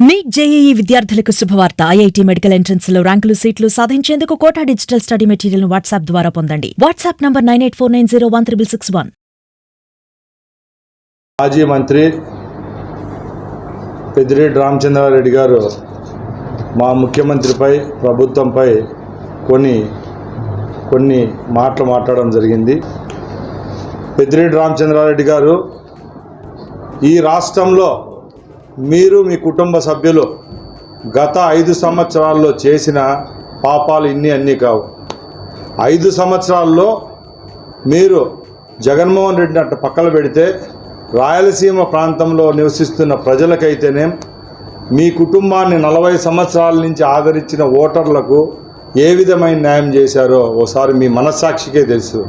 Neat JEE విద్యార్థులకు శుభవార్త. IIT medical ఎంట్రన్స్లో ర్యాంకులు సీట్లు సాధించేందుకు Kota digital study material WhatsApp ద్వారా పొందండి. WhatsApp number nine eight four nine zero one triple six one. మాజీ మంత్రి పెద్దిరెడ్డి రామచంద్రారెడ్డి గారు మా ముఖ్యమంత్రిపై ప్రభుత్వంపై కొన్ని కొన్ని మాటలు మాట్లాడడం జరిగింది. పెద్దిరెడ్డి రామచంద్రారెడ్డి గారు ఈ రాష్ట్రంలో మీరు మీ కుటుంబ సభ్యులు గత ఐదు సంవత్సరాల్లో చేసిన పాపాలు ఇన్ని అన్నీ కావు. ఐదు సంవత్సరాల్లో మీరు జగన్మోహన్ రెడ్డిని అట్ట పక్కన పెడితే రాయలసీమ ప్రాంతంలో నివసిస్తున్న ప్రజలకైతేనే మీ కుటుంబాన్ని నలభై సంవత్సరాల నుంచి ఆదరించిన ఓటర్లకు ఏ విధమైన న్యాయం చేశారో ఓసారి మీ మనస్సాక్షికే తెలుసు.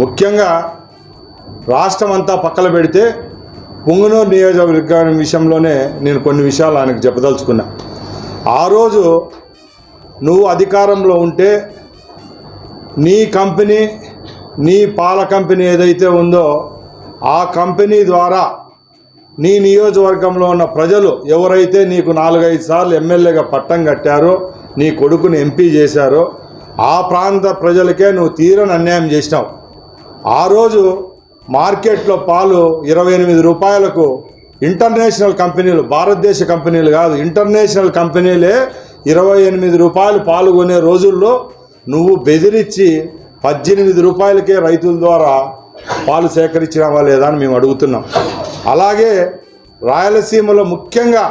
ముఖ్యంగా రాష్ట్రం అంతా పక్కన పెడితే పుంగనూరు నియోజకవర్గం విషయంలోనే నేను కొన్ని విషయాలు ఆయనకు చెప్పదలుచుకున్నా. ఆ రోజు నువ్వు అధికారంలో ఉంటే నీ కంపెనీ నీ పాల కంపెనీ ఏదైతే ఉందో ఆ కంపెనీ ద్వారా నీ నియోజకవర్గంలో ఉన్న ప్రజలు ఎవరైతే నీకు నాలుగైదు సార్లు ఎమ్మెల్యేగా పట్టం కట్టారో నీ కొడుకుని ఎంపీ చేశారో ఆ ప్రాంత ప్రజలకే నువ్వు తీరని అన్యాయం చేసినావు. ఆ రోజు మార్కెట్లో పాలు ఇరవై ఎనిమిది రూపాయలకు ఇంటర్నేషనల్ కంపెనీలు భారతదేశ కంపెనీలు కాదు ఇంటర్నేషనల్ కంపెనీలే ఇరవై ఎనిమిది రూపాయలు పాల్గొనే రోజుల్లో నువ్వు బెదిరించి పద్దెనిమిది రూపాయలకే రైతుల ద్వారా పాలు సేకరించినావా లేదా అని మేము అడుగుతున్నాం. అలాగే రాయలసీమలో ముఖ్యంగా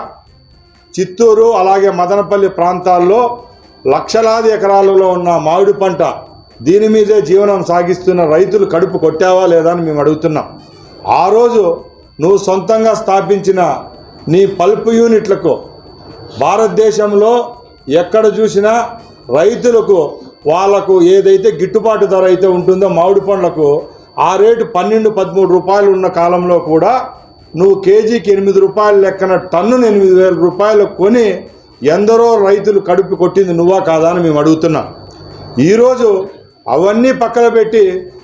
చిత్తూరు అలాగే మదనపల్లి ప్రాంతాల్లో లక్షలాది ఎకరాలలో ఉన్న మామిడి పంట దీని మీదే జీవనం సాగిస్తున్న రైతులు కడుపు కొట్టావా లేదా అని మేము అడుగుతున్నాం. ఆ రోజు నువ్వు సొంతంగా స్థాపించిన నీ పల్ప్ యూనిట్లకు భారతదేశంలో ఎక్కడ చూసినా రైతులకు వాళ్ళకు ఏదైతే గిట్టుబాటు ధర అయితే ఉంటుందో మామిడి పండ్లకు ఆ రేటు పన్నెండు పదమూడు రూపాయలు ఉన్న కాలంలో కూడా నువ్వు కేజీకి ఎనిమిది రూపాయలు లెక్కన టన్నును ఎనిమిది వేల రూపాయలు కొని ఎందరో రైతులు కడుపు కొట్టింది నువ్వా కాదా అని మేము అడుగుతున్నాం. ఈరోజు అవన్నీ పక్కన పెట్టి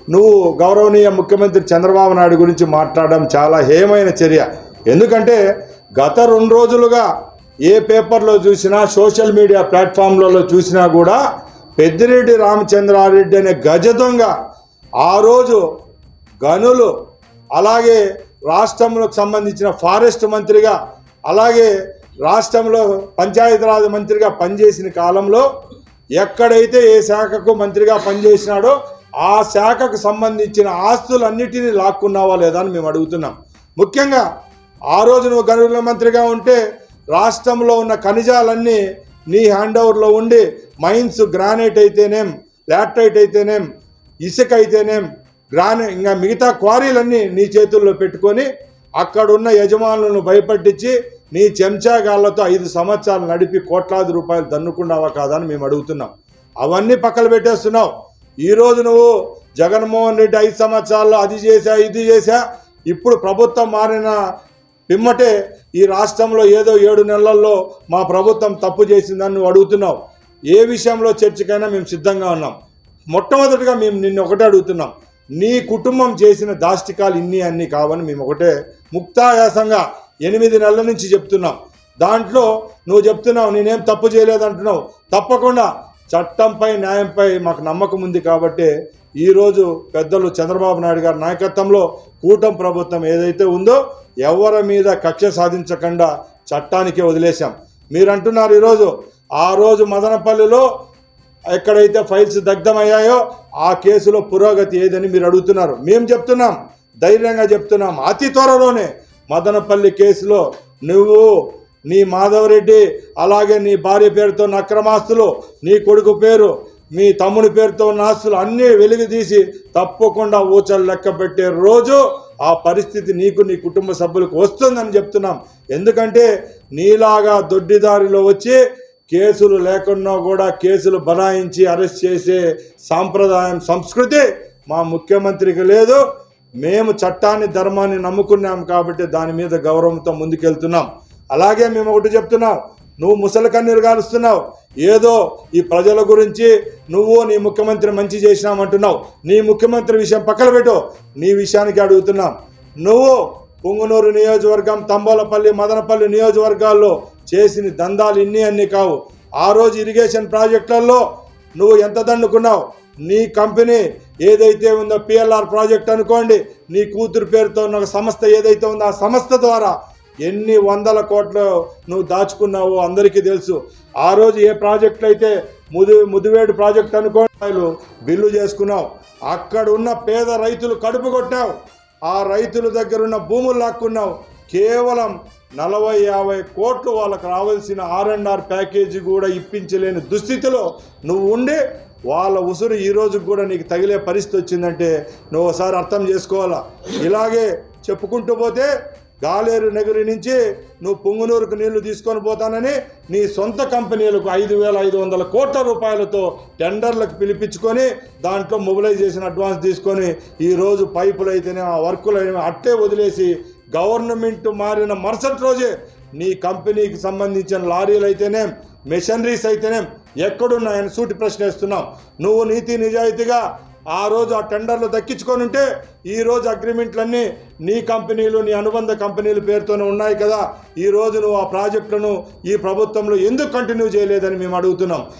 నువ్వు గౌరవనీయ ముఖ్యమంత్రి చంద్రబాబు నాయుడు గురించి మాట్లాడడం చాలా హేయమైన చర్య. ఎందుకంటే గత రెండు రోజులుగా ఏ పేపర్లో చూసినా సోషల్ మీడియా ప్లాట్ఫామ్లలో చూసినా కూడా పెద్దిరెడ్డి రామచంద్రారెడ్డి అనే గజ దొంగ ఆ రోజు గనులు అలాగే రాష్ట్రంలోకి సంబంధించిన ఫారెస్ట్ మంత్రిగా అలాగే రాష్ట్రంలో పంచాయతీరాజ్ మంత్రిగా పనిచేసిన కాలంలో ఎక్కడైతే ఏ శాఖకు మంత్రిగా పనిచేసినాడో ఆ శాఖకు సంబంధించిన ఆస్తులన్నిటినీ లాక్కున్నావా లేదా అని మేము అడుగుతున్నాం. ముఖ్యంగా ఆ రోజు నువ్వు గనుల మంత్రిగా ఉంటే రాష్ట్రంలో ఉన్న ఖనిజాలన్నీ నీ హ్యాండ్ ఓవర్లో ఉండి మైన్స్ గ్రానైట్ అయితేనేం లాటరైట్ అయితేనేం ఇసుక అయితేనేం గ్రానై ఇంకా మిగతా క్వారీలన్నీ నీ చేతుల్లో పెట్టుకొని అక్కడున్న యజమానులను భయపట్టించి నీ చెంచాగాళ్ళతో ఐదు సంవత్సరాలు నడిపి కోట్లాది రూపాయలు దన్నుకున్నావా కాదా అని మేము అడుగుతున్నాం. అవన్నీ పక్కన పెట్టేస్తున్నావు. ఈరోజు నువ్వు జగన్మోహన్ రెడ్డి ఐదు సంవత్సరాల్లో అది చేశా ఇది చేశా ఇప్పుడు ప్రభుత్వం మారిన పిమ్మటే ఈ రాష్ట్రంలో ఏదో ఏడు నెలల్లో మా ప్రభుత్వం తప్పు చేసిందని నువ్వు అడుగుతున్నావు. ఏ విషయంలో చర్చకైనా మేము సిద్ధంగా ఉన్నాం. మొట్టమొదటిగా మేము నిన్ను ఒకటే అడుగుతున్నాం. నీ కుటుంబం చేసిన దాష్టికాలు ఇన్ని అన్ని కావని మేము ఒకటే ముక్తాయాసంగా ఎనిమిది నెలల నుంచి చెప్తున్నాం దాంట్లో నువ్వు చెప్తున్నావు నేనేం తప్పు చేయలేదంటున్నావు. తప్పకుండా చట్టంపై న్యాయంపై మాకు నమ్మకం ఉంది కాబట్టి ఈరోజు పెద్దలు చంద్రబాబు నాయుడు గారి నాయకత్వంలో కూటమి ప్రభుత్వం ఏదైతే ఉందో ఎవరి మీద కక్ష సాధించకుండా చట్టానికే వదిలేశాం. మీరు అంటున్నారు ఈరోజు ఆ రోజు మదనపల్లిలో ఎక్కడైతే ఫైల్స్ దగ్ధమయ్యాయో ఆ కేసులో పురోగతి ఏదని మీరు అడుగుతున్నారు. మేము చెప్తున్నాం ధైర్యంగా చెప్తున్నాం. అతి త్వరలోనే మదనపల్లి కేసులో నువ్వు నీ మాధవరెడ్డి అలాగే నీ భార్య పేరుతో ఉన్న అక్రమాస్తులు నీ కొడుకు పేరు మీ తమ్ముని పేరుతో ఉన్న ఆస్తులు అన్నీ వెలుగు తీసి తప్పకుండా ఊచలు లెక్క పెట్టే రోజు ఆ పరిస్థితి నీకు నీ కుటుంబ సభ్యులకు వస్తుందని చెప్తున్నాం. ఎందుకంటే నీలాగా దొడ్డిదారిలో వచ్చి కేసులు లేకుండా కూడా కేసులు బనాయించి అరెస్ట్ చేసే సాంప్రదాయం సంస్కృతి మా ముఖ్యమంత్రికి లేదు. మేము చట్టాన్ని ధర్మాన్ని నమ్ముకున్నాం కాబట్టి దాని మీద గౌరవంతో ముందుకెళ్తున్నాం. అలాగే మేము ఒకటి చెప్తున్నాం నువ్వు ముసలి కన్నీరు కాలుస్తున్నావు ఏదో ఈ ప్రజల గురించి నువ్వు నీ ముఖ్యమంత్రి మంచి చేసినామంటున్నావు. నీ ముఖ్యమంత్రి విషయం పక్కన పెట్టు నీ విషయానికి అడుగుతున్నాం. నువ్వు పుంగునూరు నియోజకవర్గం తంబోలపల్లి మదనపల్లి నియోజకవర్గాల్లో చేసిన దందాలు ఇన్ని అన్ని కావు. ఆ రోజు ఇరిగేషన్ ప్రాజెక్టులలో నువ్వు ఎంత దండుకున్నావు? నీ కంపెనీ ఏదైతే ఉందో పిఎల్ఆర్ ప్రాజెక్ట్ అనుకోండి నీ కూతురు పేరుతో ఉన్న ఒక సంస్థ ఏదైతే ఉందో ఆ సంస్థ ద్వారా ఎన్ని వందల కోట్లు నువ్వు దాచుకున్నావో అందరికీ తెలుసు. ఆ రోజు ఏ ప్రాజెక్టులు అయితే ముదు ముదివేడు ప్రాజెక్ట్ అనుకోండి బిల్లు చేసుకున్నావు. అక్కడ ఉన్న పేద రైతులు కడుపు కొట్టావు ఆ రైతుల దగ్గర ఉన్న భూములు లాక్కున్నావు. కేవలం నలభై యాభై కోట్లు వాళ్ళకు రావాల్సిన ఆర్ అండ్ ఆర్ ప్యాకేజీ కూడా ఇప్పించలేని దుస్థితిలో నువ్వు ఉండి వాళ్ళ ఉసురు ఈ రోజు కూడా నీకు తగిలే పరిస్థితి వచ్చిందంటే నువ్వు ఒకసారి అర్థం చేసుకోవాలా? ఇలాగే చెప్పుకుంటూ పోతే గాలేరు నగరి నుంచి నువ్వు పొంగునూరుకు నీళ్ళు తీసుకొని పోతానని నీ సొంత కంపెనీలకు ఐదు వేల ఐదు వందల కోట్ల రూపాయలతో టెండర్లకు పిలిపించుకొని దాంట్లో మొబిలైజేషన్ అడ్వాన్స్ తీసుకొని ఈరోజు పైపులు అయితేనే ఆ వర్కులు అయినా అట్టే వదిలేసి గవర్నమెంట్ మారిన మరుసటి రోజే నీ కంపెనీకి సంబంధించిన లారీలు అయితేనేం మెషనరీస్ అయితేనేం ఎక్కడున్నాయని సూటి ప్రశ్న వేస్తున్నాం. నువ్వు నీతి నిజాయితీగా ఆ రోజు ఆ టెండర్లు దక్కించుకొని ఉంటే ఈ రోజు అగ్రిమెంట్లన్నీ నీ కంపెనీలు నీ అనుబంధ కంపెనీల పేరుతోనే ఉన్నాయి కదా. ఈ నువ్వు ఆ ప్రాజెక్టులను ఈ ప్రభుత్వంలో ఎందుకు కంటిన్యూ చేయలేదని మేము అడుగుతున్నాం.